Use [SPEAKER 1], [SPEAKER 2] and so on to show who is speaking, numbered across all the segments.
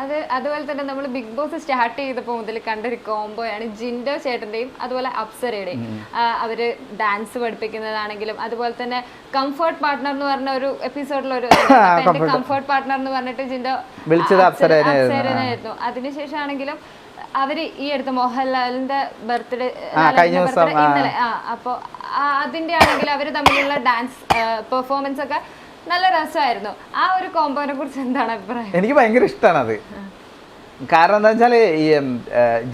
[SPEAKER 1] അത് അതുപോലെ തന്നെ നമ്മൾ ബിഗ് ബോസ് സ്റ്റാർട്ട് ചെയ്തപ്പോൾ മുതൽ കണ്ടൊരു കോംബോയാണ് ജിൻഡോ ചേട്ടന്റെയും അതുപോലെ അപ്സരയുടെയും അവർ അവർ ഡാൻസ് പഠിപ്പിക്കുന്നതാണെങ്കിലും അതുപോലെ തന്നെ കംഫർട്ട് പാർട്ട്ണർ എന്ന് പറഞ്ഞ ഒരു എപ്പിസോഡിൽ ഒരു കംഫർട്ട് പാർട്ട്ണർ എന്ന് പറഞ്ഞിട്ട് ജിൻഡോ
[SPEAKER 2] വിളിച്ചത്.
[SPEAKER 1] അപ്സരനായിരുന്നു അതിനുശേഷം ആണെങ്കിലും അവർ ഈ അടുത്ത് മോഹൻലാലിന്റെ ബർത്ത്ഡേ. ഇന്നലെ ആ അപ്പോ ആ, അതിന്റെ ആണെങ്കിൽ അവർ തമ്മിലുള്ള ഡാൻസ് പെർഫോമൻസ് ഒക്കെ നല്ല രസമായിരുന്നു. ആ ഒരു കോമ്പോനെ കുറിച്ച് എന്താണ് അഭിപ്രായം?
[SPEAKER 2] എനിക്ക് ഭയങ്കര ഇഷ്ടമാണ് അത് കാരണം എന്താ വെച്ചാൽ ഈ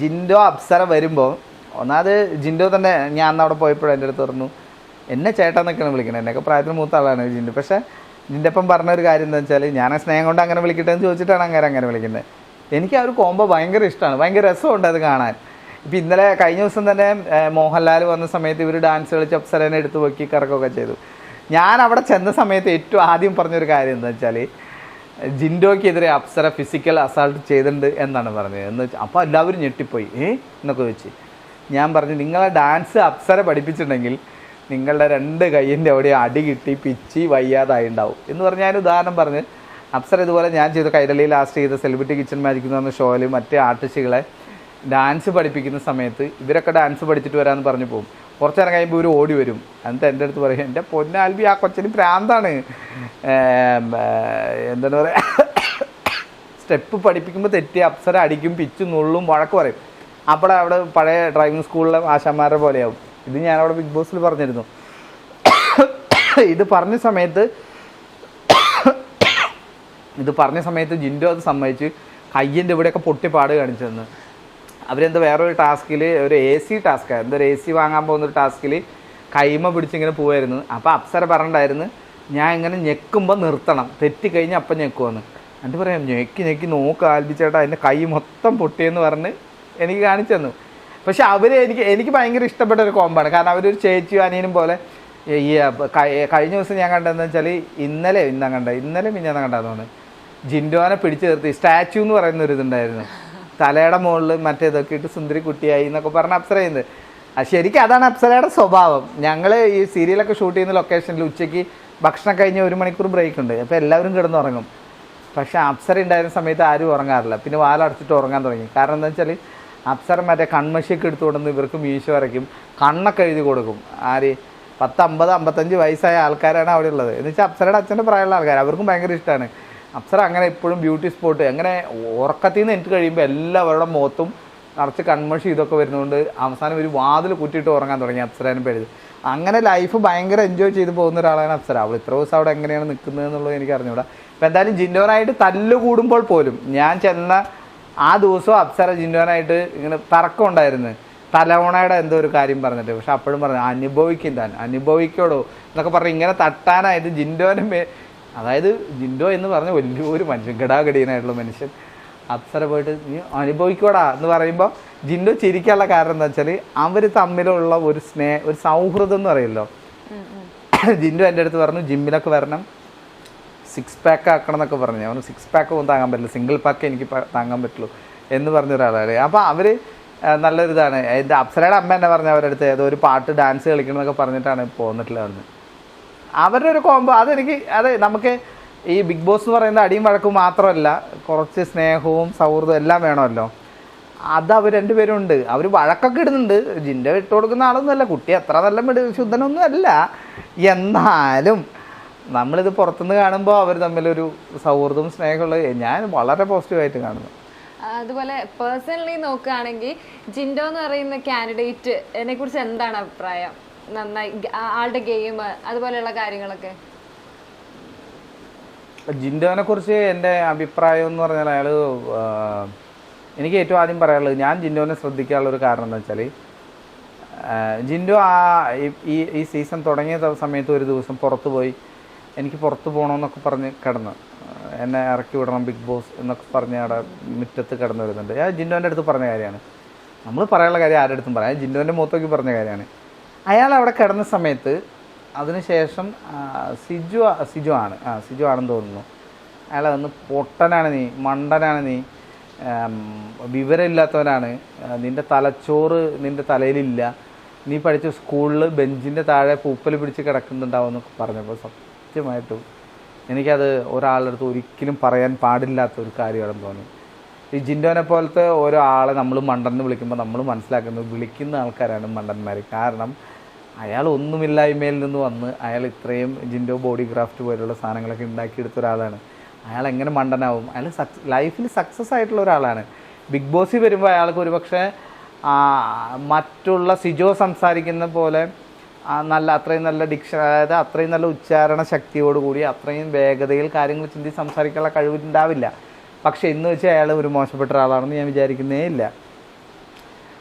[SPEAKER 2] ജിൻഡോ അപ്സര വരുമ്പോൾ ഒന്നാമത് ജിൻഡോ തന്നെ ഞാൻ അന്ന് അവിടെ പോയപ്പോഴും എന്റെ അടുത്ത് പറഞ്ഞു എന്നെ ചേട്ടൻ വിളിക്കണത് എന്നെയൊക്കെ പ്രായത്തിന് മൂത്ത ആളാണ് ജിൻഡു. പക്ഷേ ജിന്റെ ഒപ്പം പറഞ്ഞ ഒരു കാര്യം എന്താ വെച്ചാൽ ഞാൻ സ്നേഹം കൊണ്ട് അങ്ങനെ വിളിക്കട്ടെ എന്ന് ചോദിച്ചിട്ടാണ് അങ്ങനെ അങ്ങനെ വിളിക്കുന്നത്. എനിക്ക് ആ ഒരു കോംബോ ഭയങ്കര ഇഷ്ടമാണ് ഭയങ്കര രസമുണ്ട് അത് കാണാൻ. ഇപ്പം ഇന്നലെ കഴിഞ്ഞ ദിവസം തന്നെ മോഹൻലാൽ വന്ന സമയത്ത് ഇവർ ഡാൻസ് കളിച്ച് അപ്സരനെ എടുത്ത് പൊക്കി കറക്കുകയൊക്കെ ചെയ്തു. ഞാൻ അവിടെ ചെന്ന സമയത്ത് ഏറ്റവും ആദ്യം പറഞ്ഞൊരു കാര്യം എന്താ വെച്ചാൽ ജിൻഡോയ്ക്കെതിരെ അപ്സര ഫിസിക്കൽ അസാൾട്ട് ചെയ്തിട്ടുണ്ട് എന്നാണ് പറഞ്ഞത്. എന്ന് അപ്പോൾ എല്ലാവരും ഞെട്ടിപ്പോയി. ഏ? എന്നൊക്കെ വെച്ച്. ഞാൻ പറഞ്ഞു നിങ്ങളെ ഡാൻസ് അപ്സര പഠിപ്പിച്ചിട്ടുണ്ടെങ്കിൽ നിങ്ങളുടെ രണ്ട് കൈയിന്റെ അവിടെ അടി കിട്ടി പിച്ചി വയ്യാതായി ഉണ്ടാവും എന്ന് പറഞ്ഞാൽ ഞാൻ ഉദാഹരണം പറഞ്ഞ് അപ്സര ഇതുപോലെ ഞാൻ ചെയ്ത കൈരളി ലാസ്റ്റ് ചെയ്ത സെലിബ്രിറ്റി കിച്ചൺ മാജിക് എന്ന് പറഞ്ഞ ഷോയിൽ മറ്റേ ആർട്ടിസ്റ്റുകളെ ഡാൻസ് പഠിപ്പിക്കുന്ന സമയത്ത് ഇവരൊക്കെ ഡാൻസ് പഠിച്ചിട്ട് വരാമെന്ന് പറഞ്ഞു പോകും. കുറച്ച് നേരം കഴിയുമ്പോൾ ഇവർ ഓടി വരും. എന്നിട്ട് എന്റെ അടുത്ത് പറയും എന്റെ പൊന്നാൽബി ആ കൊച്ചിന് പ്രാന്താണ്. എന്താണ് പറയുക സ്റ്റെപ്പ് പഠിപ്പിക്കുമ്പോൾ തെറ്റി അപ്സര അടിക്കും പിച്ച് നുള്ളും വഴക്ക് പറയും. അപ്പോൾ അവിടെ പഴയ ഡ്രൈവിംഗ് സ്കൂളിലെ ആശാന്മാരെ പോലെയാവും. ഇത് ഞാനവിടെ ബിഗ് ബോസിൽ പറഞ്ഞിരുന്നു. ഇത് പറഞ്ഞ സമയത്ത് ഇത് പറഞ്ഞ സമയത്ത് ജിൻഡോ അത് സമ്മതിച്ച് കയ്യന്റെ ഇവിടെയൊക്കെ പൊട്ടിപ്പാട് കാണിച്ചു തന്നു. അവരെന്താ വേറൊരു ടാസ്കിൽ ഒരു എ സി ടാസ്ക്കാണ് എന്തോ ഒരു എ സി വാങ്ങാൻ പോകുന്ന ഒരു ടാസ്കിൽ കൈമ പിടിച്ചിങ്ങനെ പോവായിരുന്നു. അപ്പോൾ അപ്സര പറഞ്ഞിട്ടുണ്ടായിരുന്നു ഞാൻ ഇങ്ങനെ ഞെക്കുമ്പോൾ നിർത്തണം. തെറ്റിക്കഴിഞ്ഞാൽ അപ്പം ഞെക്കുമെന്ന് എന്നിട്ട് പറയാം ഞെക്കി ഞെക്കി നോക്ക് ആൽബിച്ചേട്ടാ എന്റെ കൈ മൊത്തം പൊട്ടിയെന്ന് പറഞ്ഞ് എനിക്ക് കാണിച്ചു തന്നു. പക്ഷെ അവർ എനിക്ക് എനിക്ക് ഭയങ്കര ഇഷ്ടപ്പെട്ട ഒരു കോമ്പാണ് കാരണം അവരൊരു ചേച്ചിയും അനിയനും പോലെ ഈ കഴിഞ്ഞ ദിവസം ഞാൻ കണ്ടതെന്ന് വെച്ചാൽ ഇന്നലെ ഇന്നാ കണ്ട ഇന്നലെ ഞാൻ കണ്ടതെന്ന് തോന്നുന്നു. ജിൻഡോനെ പിടിച്ചു നിർത്തി. സ്റ്റാച്യു എന്ന് പറയുന്ന ഒരു ഇതുണ്ടായിരുന്നു. തലയുടെ മുകളിൽ മറ്റേതൊക്കെ ഇട്ട് സുന്ദരി കുട്ടിയായി എന്നൊക്കെ പറഞ്ഞ് അപ്സര ചെയ്യുന്നത്. ശരിക്കും അതാണ് അപ്സരയുടെ സ്വഭാവം. ഞങ്ങൾ ഈ സീരിയലൊക്കെ ഷൂട്ട് ചെയ്യുന്ന ലൊക്കേഷനിൽ ഉച്ചയ്ക്ക് ഭക്ഷണം കഴിഞ്ഞ് ഒരു മണിക്കൂർ ബ്രേക്ക് ഉണ്ട് അപ്പോൾ എല്ലാവരും കിടന്നുറങ്ങും. പക്ഷേ അപ്സര ഉണ്ടായിരുന്ന സമയത്ത് ആരും ഉറങ്ങാറില്ല. പിന്നെ വാലടച്ചിട്ട് ഉറങ്ങാൻ തുടങ്ങി. കാരണം എന്താ വെച്ചാൽ അപ്സര മറ്റേ കൺമശിയൊക്കെ എടുത്തു കൊടുന്ന് ഇവർക്ക് മീശ വരയ്ക്കും. കണ്ണൊക്കെ എഴുതി കൊടുക്കും. ആര്? പത്ത് അമ്പത് അമ്പത്തഞ്ച് വയസ്സായ ആൾക്കാരാണ് അവിടെ ഉള്ളത്. എന്ന് വെച്ചാൽ അപ്സരയുടെ അച്ഛന്റെ പ്രായമുള്ള ആൾക്കാർ അവർക്കും ഭയങ്കര ഇഷ്ടമാണ് അപ്സര അങ്ങനെ ഇപ്പോഴും ബ്യൂട്ടി സ്പോട്ട് അങ്ങനെ ഉറക്കത്തിൽ നിന്ന് എനിക്ക് കഴിയുമ്പോൾ എല്ലാവരുടെ മുഖത്തും നിറച്ച് കൺമഷി ഇതൊക്കെ വരുന്നതുകൊണ്ട് അവസാനം ഒരു വാതിൽ കുറ്റിയിട്ട് ഉറങ്ങാൻ തുടങ്ങി അപ്സരേനും പേര്. അങ്ങനെ ലൈഫ് ഭയങ്കര എൻജോയ് ചെയ്ത് പോകുന്ന ഒരാളാണ് അപ്സര. അവൾ ഇത്ര ദിവസം അവിടെ എങ്ങനെയാണ് നിൽക്കുന്നത് എന്നുള്ളത് എനിക്ക് അറിഞ്ഞൂടാ. അപ്പം എന്തായാലും ജിൻഡോനായിട്ട് തല്ല് കൂടുമ്പോൾ പോലും ഞാൻ ചെന്ന ആ ദിവസവും അപ്സര ജിൻഡോനായിട്ട് ഇങ്ങനെ തർക്കം ഉണ്ടായിരുന്നു. തലവണയുടെ എന്തോ ഒരു കാര്യം പറഞ്ഞിട്ട്. പക്ഷെ അപ്പോഴും പറഞ്ഞു അനുഭവിക്കും താൻ അനുഭവിക്കോടോ എന്നൊക്കെ പറഞ്ഞ് ഇങ്ങനെ തട്ടാനായിട്ട് ജിൻഡോനെ അതായത് ജിൻഡോ എന്ന് പറഞ്ഞ വലിയൊരു മനുഷ്യൻ ഗടാഗടീനായിട്ടുള്ള മനുഷ്യൻ. അപ്സര പോയിട്ട് നീ അനുഭവിക്കോടാ എന്ന് പറയുമ്പോൾ ജിൻഡോ ചിരിക്കാനുള്ള കാരണം എന്താ വെച്ചാൽ അവർ തമ്മിലുള്ള ഒരു സ്നേഹ ഒരു സൗഹൃദം എന്ന് പറയുമല്ലോ. ജിൻഡോ എന്റെ അടുത്ത് പറഞ്ഞു ജിമ്മിലൊക്കെ വരണം. സിക്സ് പാക്ക് ആക്കണം എന്നൊക്കെ പറഞ്ഞു. അവന് സിക്സ് പാക്ക് ഒന്നും താങ്ങാൻ പറ്റില്ല. സിംഗിൾ പാക്ക് എനിക്ക് താങ്ങാൻ പറ്റുള്ളൂ. എന്ന് പറഞ്ഞ ഒരാളാണ്. അപ്പോൾ അവർ നല്ലൊരിതാണ്. എന്റെ അപ്സരയുടെ അമ്മ എന്നെ പറഞ്ഞ അവരുടെ അടുത്ത് ഏതോ ഒരു പാട്ട് ഡാൻസ് കളിക്കണം എന്നൊക്കെ പറഞ്ഞിട്ടാണ് പോന്നിട്ടുള്ളത് അവരുടെ ഒരു കോംബോ അതെനിക്ക് അത് നമുക്ക് ഈ ബിഗ് ബോസ് എന്ന് പറയുന്നത് അടിയും വഴക്കും മാത്രമല്ല കുറച്ച് സ്നേഹവും സൗഹൃദവും എല്ലാം വേണമല്ലോ. അത് അവർ രണ്ടുപേരും ഉണ്ട്. അവർ വഴക്കൊക്കെ ഇടുന്നുണ്ട്. ജിന്റെ ഇട്ട് കൊടുക്കുന്ന ആളൊന്നുമല്ല കുട്ടി അത്ര നല്ല മിട ശുദ്ധനൊന്നും അല്ല. എന്നാലും നമ്മളിത് പുറത്തുനിന്ന് കാണുമ്പോൾ അവർ തമ്മിലൊരു സൗഹൃദവും സ്നേഹമുള്ള ഞാൻ വളരെ പോസിറ്റീവായിട്ട് കാണുന്നു.
[SPEAKER 1] അതുപോലെ പേഴ്സണലി നോക്കുകയാണെങ്കിൽ ജിൻഡോ എന്ന് പറയുന്ന കാൻഡിഡേറ്റ് കുറിച്ച് എന്താണ് അഭിപ്രായം? നന്നായി ആളുടെ ഗെയിം അതുപോലെയുള്ള കാര്യങ്ങളൊക്കെ.
[SPEAKER 2] ജിൻഡോനെ കുറിച്ച് എന്റെ അഭിപ്രായം എന്ന് പറഞ്ഞാൽ അയാൾ എനിക്ക് ഏറ്റവും ആദ്യം പറയാനുള്ളത് ഞാൻ ജിൻഡോനെ ശ്രദ്ധിക്കാനുള്ള ഒരു കാരണം എന്താ വെച്ചാൽ ജിൻഡോ ആ ഈ- ഈ സീസൺ തുടങ്ങിയ സമയത്ത് ഒരു ദിവസം പുറത്ത് പോയി എനിക്ക് പുറത്ത് പോകണമെന്നൊക്കെ പറഞ്ഞ് കിടന്ന് എന്നെ ഇറക്കി വിടണം ബിഗ് ബോസ് എന്നൊക്കെ പറഞ്ഞ് അവിടെ മുറ്റത്ത് കിടന്ന് വരുന്നുണ്ട്. ഞാൻ ജിൻഡോന്റെ അടുത്ത് പറഞ്ഞ കാര്യമാണ്. നമ്മൾ പറയാനുള്ള കാര്യം ആരുടെ അടുത്തും പറയാം. ജിൻഡോന്റെ മുഖത്തൊക്കെ പറഞ്ഞ കാര്യമാണ്. അയാൾ അവിടെ കിടന്ന സമയത്ത് അതിനുശേഷം സിജു സിജു ആണ്. ആ സിജു ആണെന്ന് തോന്നുന്നു. അയാൾ വന്ന് പൊട്ടനാണ് നീ മണ്ടനാണ് നീ വിവരമില്ലാത്തവനാണ്. നിന്റെ തലച്ചോറ് നിന്റെ തലയിലില്ല. നീ പഠിച്ച സ്കൂളിൽ ബെഞ്ചിന്റെ താഴെ പൂപ്പൽ പിടിച്ച് കിടക്കുന്നുണ്ടാവും എന്നൊക്കെ പറഞ്ഞപ്പോൾ സത്യമായിട്ടും എനിക്കത് ഒരാളുടെ അടുത്ത് ഒരിക്കലും പറയാൻ പാടില്ലാത്ത ഒരു കാര്യമാണെന്ന് തോന്നി. ഈ ജിൻഡോനെ പോലത്തെ ഓരോ ആളെ നമ്മൾ മണ്ടൻ എന്ന് വിളിക്കുമ്പോൾ നമ്മൾ മനസ്സിലാക്കുന്നത് വിളിക്കുന്ന ആൾക്കാരാണ് മണ്ടന്മാർ കാരണം അയാൾ ഒന്നുമില്ലായ്മയിൽ നിന്ന് വന്ന് അയാൾ ഇത്രയും ജിൻഡോ ബോഡി ക്രാഫ്റ്റ് പോലുള്ള സാധനങ്ങളൊക്കെ ഉണ്ടാക്കിയെടുത്ത ഒരാളാണ്. അയാൾ എങ്ങനെ മണ്ടനാവും? അയാൾ സക്സ് ലൈഫിൽ സക്സസ് ആയിട്ടുള്ള ഒരാളാണ്. ബിഗ് ബോസിൽ വരുമ്പോൾ അയാൾക്ക് ഒരുപക്ഷെ മറ്റുള്ള സിജോ സംസാരിക്കുന്ന പോലെ നല്ല അത്രയും നല്ല ഡിക്ഷ അതായത് അത്രയും നല്ല ഉച്ചാരണ ശക്തിയോടുകൂടി അത്രയും വേഗതയിൽ കാര്യങ്ങൾ ചിന്തി സംസാരിക്കാനുള്ള കഴിവുണ്ടാവില്ല. പക്ഷേ എന്ന് വെച്ചാൽ അയാൾ ഒരു മോശപ്പെട്ട ഒരാളാണെന്ന് ഞാൻ വിചാരിക്കുന്നേ ഇല്ല.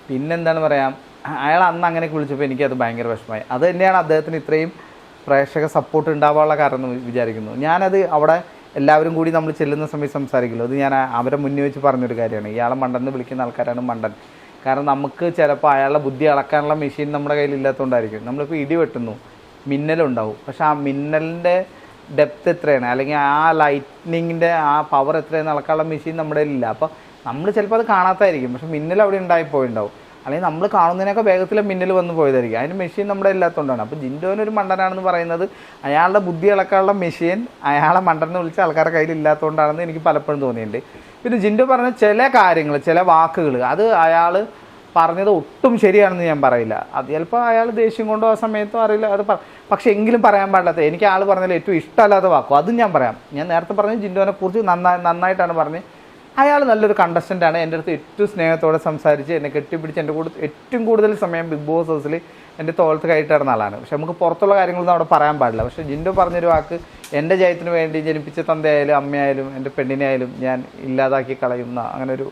[SPEAKER 2] പിന്നെന്താണ് പറയാം? അയാൾ അന്ന് അങ്ങനെ വിളിച്ചപ്പോൾ എനിക്കത് ഭയങ്കര വിഷമമായി. അത് തന്നെയാണ് അദ്ദേഹത്തിന് ഇത്രയും പ്രേക്ഷക സപ്പോർട്ട് ഉണ്ടാവാനുള്ള കാരണം വിചാരിക്കുന്നു. ഞാനത് അവിടെ എല്ലാവരും കൂടി നമ്മൾ ചെല്ലുന്ന സമയത്ത് സംസാരിക്കുമല്ലോ. അത് ഞാൻ അവരെ മുന്നിൽ വെച്ച് പറഞ്ഞൊരു കാര്യമാണ്. ഇയാളെ മണ്ടൻ വിളിക്കുന്ന ആൾക്കാരാണ് മണ്ടൻ. കാരണം നമുക്ക് ചിലപ്പോൾ അയാളുടെ ബുദ്ധി അളക്കാനുള്ള മെഷീൻ നമ്മുടെ കയ്യിൽ ഇല്ലാത്തതുകൊണ്ടായിരിക്കും നമ്മളിപ്പോൾ ഇടി വെട്ടുന്നു. മിന്നലുണ്ടാവും. പക്ഷെ ആ മിന്നലിന്റെ ഡെപ്ത് എത്രയാണ്? അല്ലെങ്കിൽ ആ ലൈറ്റ്നിങ്ങിന്റെ ആ പവർ എത്രയാണ് അളക്കാനുള്ള മെഷീൻ നമ്മുടെ കയ്യിലില്ല അപ്പോൾ നമ്മൾ ചിലപ്പോൾ അത് കാണാത്തായിരിക്കും. പക്ഷെ മിന്നൽ അവിടെ ഉണ്ടായി പോയിണ്ടാവും അല്ലെങ്കിൽ നമ്മൾ കാണുന്നതിനൊക്കെ വേഗത്തിൽ മിന്നൽ വന്ന് പോയതായിരിക്കും. അതിന് മെഷീൻ നമ്മുടെ ഇല്ലാത്തതുകൊണ്ടാണ് അപ്പോൾ ജിൻഡോന് ഒരു മണ്ടനാണെന്ന് പറയുന്നത് അയാളുടെ ബുദ്ധി ഇളക്കാനുള്ള മെഷീൻ അയാളെ മണ്ടനെ വിളിച്ച ആൾക്കാരുടെ കയ്യിൽ ഇല്ലാത്തതുകൊണ്ടാണെന്ന് എനിക്ക് പലപ്പോഴും തോന്നിയിട്ടുണ്ട്. പിന്നെ ജിൻഡോ പറഞ്ഞ ചില കാര്യങ്ങൾ ചില വാക്കുകൾ അത് അയാൾ പറഞ്ഞത് ഒട്ടും ശരിയാണെന്ന് ഞാൻ പറയില്ല. അത് ചിലപ്പോൾ അയാൾ ദേഷ്യം കൊണ്ടോ ആ സമയത്തോ അറിയില്ല അത് പക്ഷേ എങ്കിലും പറയാൻ പാടില്ലാത്ത എനിക്ക് ആൾ പറഞ്ഞതിൽ ഏറ്റവും ഇഷ്ടമല്ലാത്ത വാക്കും അതും ഞാൻ പറയാം. ഞാൻ നേരത്തെ പറഞ്ഞു ജിൻഡോനെ കുറിച്ച് നന്നായി നന്നായിട്ടാണ് പറഞ്ഞത് അയാൾ നല്ലൊരു കണ്ടസ്റ്റന്റ് ആണ്. എന്റെ അടുത്ത് ഏറ്റവും സ്നേഹത്തോടെ സംസാരിച്ച് എന്നെ കെട്ടിപ്പിടിച്ച് എന്റെ കൂടെ ഏറ്റവും കൂടുതൽ സമയം ബിഗ് ബോസ് ഹൗസിൽ എന്റെ തോളത്ത് കയറ്റി നടന്ന ആളാണ്. പക്ഷെ നമുക്ക് പുറത്തുള്ള കാര്യങ്ങളൊന്നും അവിടെ പറയാൻ പാടില്ല. പക്ഷെ ജിൻഡോ പറഞ്ഞൊരു വാക്ക് എന്റെ ജയത്തിന് വേണ്ടി ജനിപ്പിച്ച തന്തയായാലും അമ്മയായാലും എന്റെ പെണ്ണിനെ ആയാലും ഞാൻ ഇല്ലാതാക്കി കളയുന്ന അങ്ങനെ ഒരു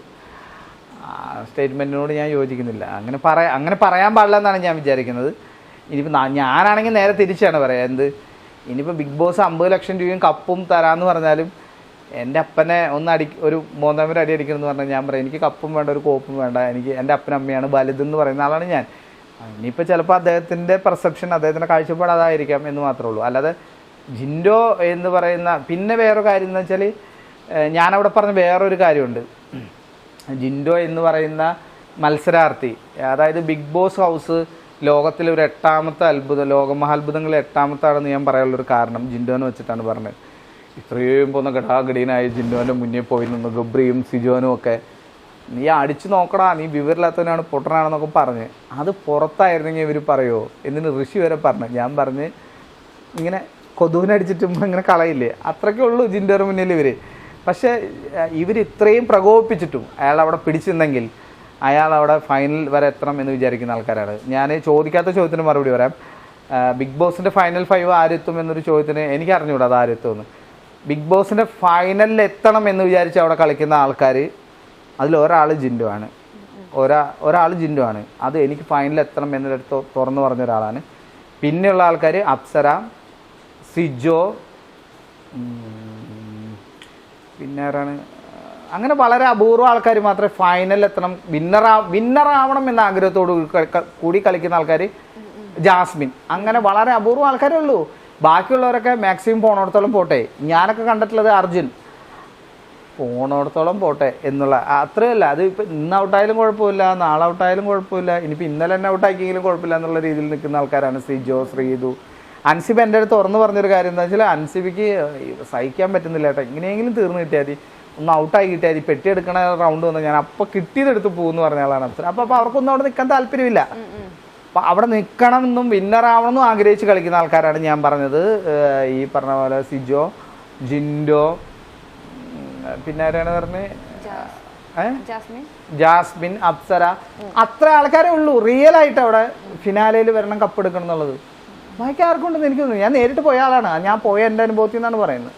[SPEAKER 2] സ്റ്റേറ്റ്മെന്റിനോട് ഞാൻ യോജിക്കുന്നില്ല. അങ്ങനെ പറയാ അങ്ങനെ പറയാൻ പാടില്ല എന്നാണ് ഞാൻ വിചാരിക്കുന്നത്. ഇനിയിപ്പോൾ ഞാനാണെങ്കിൽ നേരെ തിരിച്ചാണ് പറയാം എന്ത്? ഇനിയിപ്പോൾ ബിഗ് ബോസ് അമ്പത് ലക്ഷം രൂപയും കപ്പും തരാമെന്ന് പറഞ്ഞാലും എന്റെ അപ്പനെ ഒന്ന് അടി ഒരു മൂന്നാമത് അടി അടിക്കണം എന്ന് പറഞ്ഞാൽ ഞാൻ പറയാം എനിക്ക് കപ്പും വേണ്ട ഒരു കോപ്പും വേണ്ട എനിക്ക് എന്റെ അപ്പനും അമ്മയാണ് വലുതെന്ന് പറയുന്ന ആളാണ് ഞാൻ. ഇനിയിപ്പോൾ ചിലപ്പോൾ അദ്ദേഹത്തിന്റെ പെർസെപ്ഷൻ അദ്ദേഹത്തിന്റെ കാഴ്ചപ്പാട് അതായിരിക്കാം എന്ന് മാത്രമേ ഉള്ളൂ. അല്ലാതെ ജിൻഡോ എന്ന് പറയുന്ന പിന്നെ വേറെ കാര്യം എന്ന് വെച്ചാൽ ഞാനവിടെ പറഞ്ഞ വേറൊരു കാര്യമുണ്ട്. ജിൻഡോ എന്ന് പറയുന്ന മത്സരാർത്ഥി അതായത് ബിഗ് ബോസ് ഹൗസ് ലോകത്തിലെ ഒരു എട്ടാമത്തെ അത്ഭുതം ലോകമഹാത്ഭുതങ്ങളിൽ എട്ടാമത്താണെന്ന് ഞാൻ പറയാനുള്ളൊരു കാരണം ജിൻഡോനെ വെച്ചിട്ടാണ് പറഞ്ഞത്. ഇത്രയും പോകുന്ന ഘടാഘടീനായ ജിന്നുവിന്റെ മുന്നിൽ പോയി നിന്ന് ഗബ്രിയും സിജോനും ഒക്കെ. നീ അടിച്ചു നോക്കടാ നീ വിവരമില്ലാത്തവനാണ് പൊട്ടനാണെന്നൊക്കെ പറഞ്ഞ്. അത് പുറത്തായിരുന്നെങ്കിൽ ഇവർ പറയുമോ എന്നിട്ട് ഋഷി വരെ പറഞ്ഞു. ഞാൻ പറഞ്ഞ് ഇങ്ങനെ കൊതുവിനടിച്ചിട്ടും ഇങ്ങനെ കളയില്ലേ? അത്രയ്ക്കേ ഉള്ളൂ ജിൻഡോയുടെ മുന്നിൽ ഇവർ പക്ഷേ ഇവർ ഇത്രയും പ്രകോപിപ്പിച്ചിട്ടും അയാൾ അവിടെ പിടിച്ചിരുന്നെങ്കിൽ അയാൾ അവിടെ ഫൈനൽ വരെ എത്തണം എന്ന് വിചാരിക്കുന്ന ആൾക്കാരാണ്. ഞാൻ ചോദിക്കാത്ത ചോദ്യത്തിന് മറുപടി പറയാം. ബിഗ് ബോസിന്റെ ഫൈനൽ ഫൈവ് ആരെത്തും എന്നൊരു ചോദ്യത്തിന് എനിക്ക് അറിഞ്ഞുകൂടാ അത് ആരെത്തുമെന്ന് ബിഗ് ബോസിന്റെ ഫൈനലിൽ എത്തണം എന്ന് വിചാരിച്ച് അവിടെ കളിക്കുന്ന ആൾക്കാർ അതിൽ ഒരാൾ ജിൻഡു ആണ്. ഒരാ ഒരാൾ ജിൻഡു ആണ്. അത് എനിക്ക് ഫൈനലിൽ എത്തണം എന്നൊരു തുറന്നു പറഞ്ഞ ഒരാളാണ്. പിന്നെയുള്ള ആൾക്കാർ അപ്സര സിജോ പിന്നെ ആരാണ്? അങ്ങനെ വളരെ അപൂർവ ആൾക്കാർ മാത്രമേ ഫൈനലിൽ എത്തണം. വിന്നറാ വിന്നറാവണം എന്ന ആഗ്രഹത്തോട് കൂടി കളിക്കുന്ന ആൾക്കാർ ജാസ്മിൻ. അങ്ങനെ വളരെ അപൂർവ ആൾക്കാരേ ഉള്ളൂ. ബാക്കിയുള്ളവരൊക്കെ മാക്സിമം പോണോടത്തോളം പോട്ടെ. ഞാനൊക്കെ കണ്ടിട്ടുള്ളത് അർജുൻ. പോണോടത്തോളം പോട്ടെ എന്നുള്ള അത്രയല്ല. അത് ഇപ്പം ഇന്ന് ഔട്ടായാലും കുഴപ്പമില്ല നാളെ ഔട്ടായാലും കുഴപ്പമില്ല. ഇനിയിപ്പോൾ ഇന്നലെ തന്നെ ഔട്ടാക്കിയെങ്കിലും കുഴപ്പമില്ല എന്നുള്ള രീതിയിൽ നിൽക്കുന്ന ആൾക്കാരാണ് സിജോ ശ്രീതു. അൻസിബ് എന്റെ അടുത്ത് തുറന്നു പറഞ്ഞൊരു കാര്യം എന്താ വെച്ചാൽ അൻസിബിക്ക് സഹിക്കാൻ പറ്റുന്നില്ല കേട്ടോ. എങ്ങനെയെങ്കിലും തീർന്നു കിട്ടിയാൽ മതി. ഒന്ന് ഔട്ടായി കിട്ടിയാൽ മതി. പെട്ടി എടുക്കണ റൗണ്ട് വന്ന് ഞാൻ അപ്പോൾ കിട്ടിയതെടുത്ത് പോകുമെന്ന് പറഞ്ഞ ആളാണ് അപ്പോൾ അപ്പോൾ അവർക്കൊന്നും അവിടെ നിൽക്കാൻ താല്പര്യമില്ല. അപ്പം അവിടെ നിൽക്കണമെന്നും വിന്നറാവണമെന്നും ആഗ്രഹിച്ച് കളിക്കുന്ന ആൾക്കാരാണ് ഞാൻ പറഞ്ഞത്. ഈ പറഞ്ഞ പോലെ സിജോ ജിൻഡോ പിന്നെ ആരാണ് പറഞ്ഞത്
[SPEAKER 1] ജാസ്മിൻ.
[SPEAKER 2] ജാസ്മിൻ അപ്സര. അത്ര ആൾക്കാരെ ഉള്ളൂ. റിയൽ ആയിട്ട് അവിടെ ഫിനാലയിൽ വരണം കപ്പ് എടുക്കണം എന്നുള്ളത്. ബാക്കി ആർക്കും ഉണ്ടെന്ന് എനിക്ക് തോന്നുന്നു. ഞാൻ നേരിട്ട് പോയ ആളാണ്. ഞാൻ പോയ എന്റെ അനുഭവത്തിൽ നിന്നാണ് പറയുന്നത്.